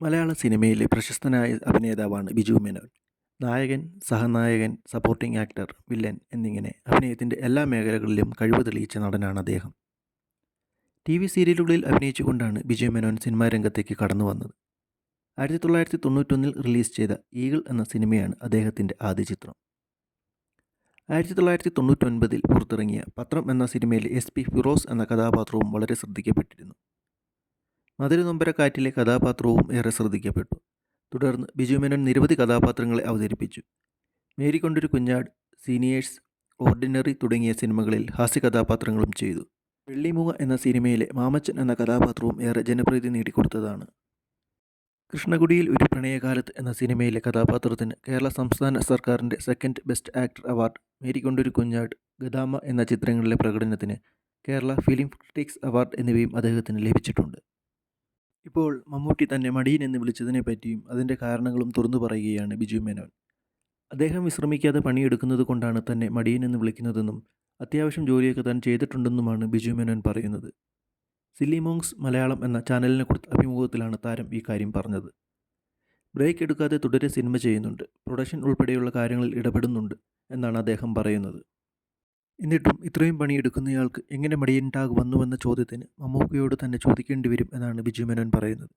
മലയാള സിനിമയിലെ പ്രശസ്തനായ അഭിനേതാവാണ് ബിജു മേനോൻ. നായകൻ സഹനായകൻ സപ്പോർട്ടിംഗ് ആക്ടർ വില്ലൻ എന്നിങ്ങനെ അഭിനയത്തിന്റെ എല്ലാ മേഖലകളിലും കഴിവ് തെളിയിച്ച നടനാണ് അദ്ദേഹം. ടി വി സീരിയലുകളിൽ അഭിനയിച്ചുകൊണ്ടാണ് ബിജു മേനോൻ സിനിമാ രംഗത്തേക്ക് കടന്നു വന്നത്. ആയിരത്തി തൊള്ളായിരത്തി തൊണ്ണൂറ്റൊന്നിൽ റിലീസ് ചെയ്ത ഈഗിൾ എന്ന സിനിമയാണ് അദ്ദേഹത്തിന്റെ ആദ്യ ചിത്രം. ആയിരത്തി തൊള്ളായിരത്തി തൊണ്ണൂറ്റൊൻപതിൽ പുറത്തിറങ്ങിയ പത്രം എന്ന സിനിമയിലെ എസ് പി ഫിറോസ് എന്ന കഥാപാത്രവും വളരെ ശ്രദ്ധിക്കപ്പെട്ടിരുന്നു. മധുരനൊമ്പരക്കാറ്റിലെ കഥാപാത്രവും ഏറെ ശ്രദ്ധിക്കപ്പെട്ടു. തുടർന്ന് ബിജു മേനോൻ നിരവധി കഥാപാത്രങ്ങളെ അവതരിപ്പിച്ചു. മേരിക്കൊണ്ടൊരു കുഞ്ഞാട് സീനിയേഴ്സ് ഓർഡിനറി തുടങ്ങിയ സിനിമകളിൽ ഹാസ്യ കഥാപാത്രങ്ങളും ചെയ്തു. വെള്ളിമുഖ എന്ന സിനിമയിലെ മാമച്ചൻ എന്ന കഥാപാത്രവും ഏറെ ജനപ്രീതി നേടിക്കൊടുത്തതാണ്. കൃഷ്ണകുടിയിൽ ഒരു പ്രണയകാലത്ത് എന്ന സിനിമയിലെ കഥാപാത്രത്തിന് കേരള സംസ്ഥാന സർക്കാരിന്റെ സെക്കൻഡ് ബെസ്റ്റ് ആക്ടർ അവാർഡ് മേരിക്കൊണ്ടൊരു കുഞ്ഞാട് ഗദാമ എന്ന ചിത്രങ്ങളിലെ പ്രകടനത്തിന് കേരള ഫിലിം ക്രിറ്റിക്സ് അവാർഡ് എന്നിവയും അദ്ദേഹത്തിന് ലഭിച്ചിട്ടുണ്ട്. ഇപ്പോൾ മമ്മൂട്ടി തന്നെ മടിയൻ എന്ന് വിളിച്ചതിനെ പറ്റിയും അതിന്റെ കാരണങ്ങളും തുറന്നു പറയുകയാണ് ബിജു മേനോൻ. അദ്ദേഹം വിശ്രമിക്കാതെ പണിയെടുക്കുന്നത് കൊണ്ടാണ് തന്നെ മടിയൻ എന്ന് വിളിക്കുന്നതെന്നും അത്യാവശ്യം ജോലിയൊക്കെ താൻ ചെയ്തിട്ടുണ്ടെന്നുമാണ് ബിജു മേനോൻ പറയുന്നത്. സില്ലി മോങ്സ് മലയാളം എന്ന ചാനലിനെ കുറിച്ച് അഭിമുഖത്തിലാണ് താരം ഈ കാര്യം പറഞ്ഞത്. ബ്രേക്ക് എടുക്കാതെ തുടരെ സിനിമ ചെയ്യുന്നുണ്ട്. പ്രൊഡക്ഷൻ ഉൾപ്പെടെയുള്ള കാര്യങ്ങളിൽ ഇടപെടുന്നുണ്ട് എന്നാണ് അദ്ദേഹം പറയുന്നത്. എന്നിട്ടും ഇത്രയും പണിയെടുക്കുന്നയാൾക്ക് എങ്ങനെ മടിയൻ ടാഗ് വന്നുവെന്ന ചോദ്യത്തിന് മമ്മൂക്കയോട് തന്നെ ചോദിക്കേണ്ടി വരും എന്നാണ് ബിജു മേനോൻ പറയുന്നത്.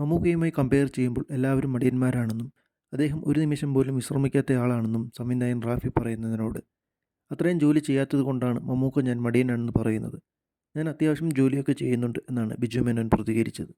മമ്മൂക്കയുമായി കമ്പയർ ചെയ്യുമ്പോൾ എല്ലാവരും മടിയന്മാരാണെന്നും അദ്ദേഹം ഒരു നിമിഷം പോലും വിശ്രമിക്കാത്ത ആളാണെന്നും സംവിധായകൻ റാഫി പറയുന്നതിനോട്. അത്രയും ജോലി ചെയ്യാത്തത് കൊണ്ടാണ് മമ്മൂക്ക ഞാൻ മടിയനാണെന്ന് പറയുന്നത്. ഞാൻ അത്യാവശ്യം ജോലിയൊക്കെ ചെയ്യുന്നുണ്ട് എന്നാണ് ബിജു മേനോൻ പ്രതികരിച്ചത്.